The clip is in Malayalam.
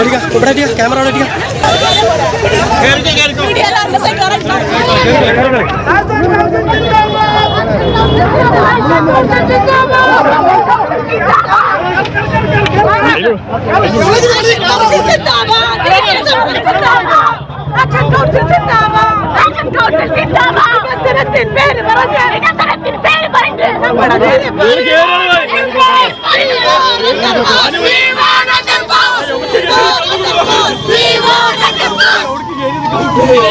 ഇവിടെ ക്യാമറ അവിടെ പേര് പറഞ്ഞു പേര്